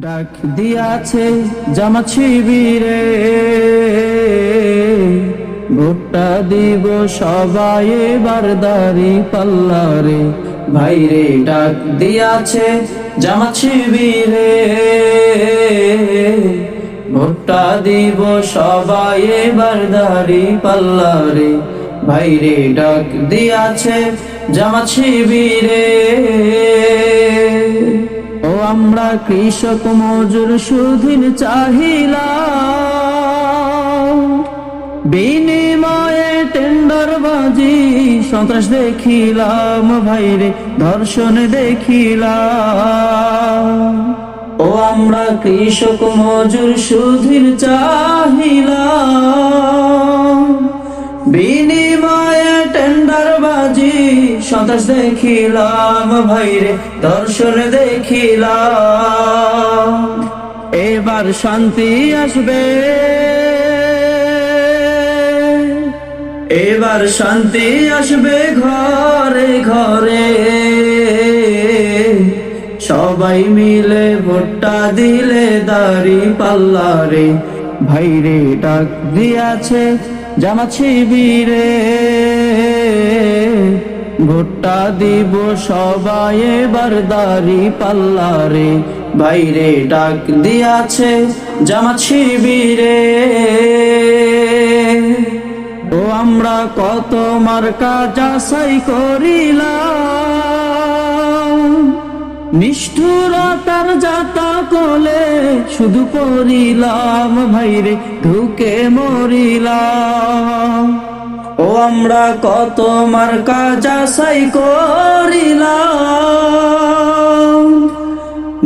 ডাক দিয়াছে জামা শিবিরে। ভুট্টা দিব সবাই এবার দাড়ি পাল্লারে। ভাইরে ডাক দিয়াছে জামা শিবিরে। ভুট্টা দিব সবাই এবার দাড়ি পাল্লারে। ভাইরে ডাক দিয়াছে জামা শিবিরে। ও আমরা কৃষক মজুর সুদিন চাহিলাম। বিনিময়ে টেন্ডার বাজি সন্ত্রাস দেখিলাম, ভাইরে ধর্ষণ দেখিলাম। ও আমরা কৃষক মজুর সুধীর চাহিলাম। সন্ত্রাস দেখিলাম ভাইরে, দর্শন দেখিলাম। এবার শান্তি আসবে। এবার শান্তি আসবে ঘরে ঘরে। সবাই মিলে ভোটটা দিলে দাড়ি পাল্লারে। ভাইরে ডাক দিয়াছে জামা শিবিরে। ভোটটা দিব সবাই এবার দাড়ি পাল্লারে। বাইরে ডাক দিয়াছে জামা শিবিরে। ও আমরা কত মার্কা যাচাই করিলাম। নিষ্ঠুরতার যাতা কোলে শুধু পড়িলাম, ভাইরে ঢুকে মরিলাম। ও আমরা কত মার্কা যাচাই করিলাম।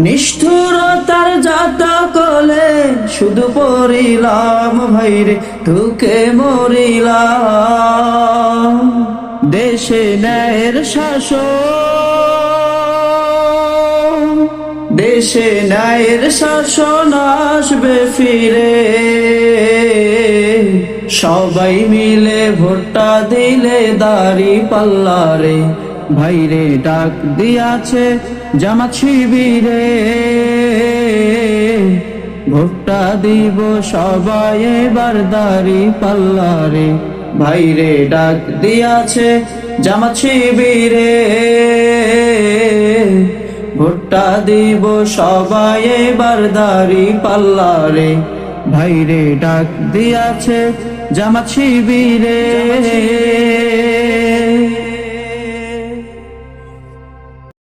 নিষ্ঠুরতার যাতা কলে শুধু পড়িলাম, ভাইরে ঢুকে মরিলাম। দেশে ন্যায়ের শাসন, দেশে ন্যায়ের শাসন আসবে ফিরে। সবাই মিলে ভোটটা দিলে দাড়ি পাল্লারে। ভাইরে ডাক দিয়াছে জামাত শিবিরে। ভোটটা দিব সবাই এবার দাড়ি পাল্লারে। ভাইরে ডাক দিয়াছে জামাত শিবিরে। ভোটটা দিব সবাই এবার দাড়ি পাল্লারে। ভাইরে ডাক দিয়াছে জামাত শিবিরে।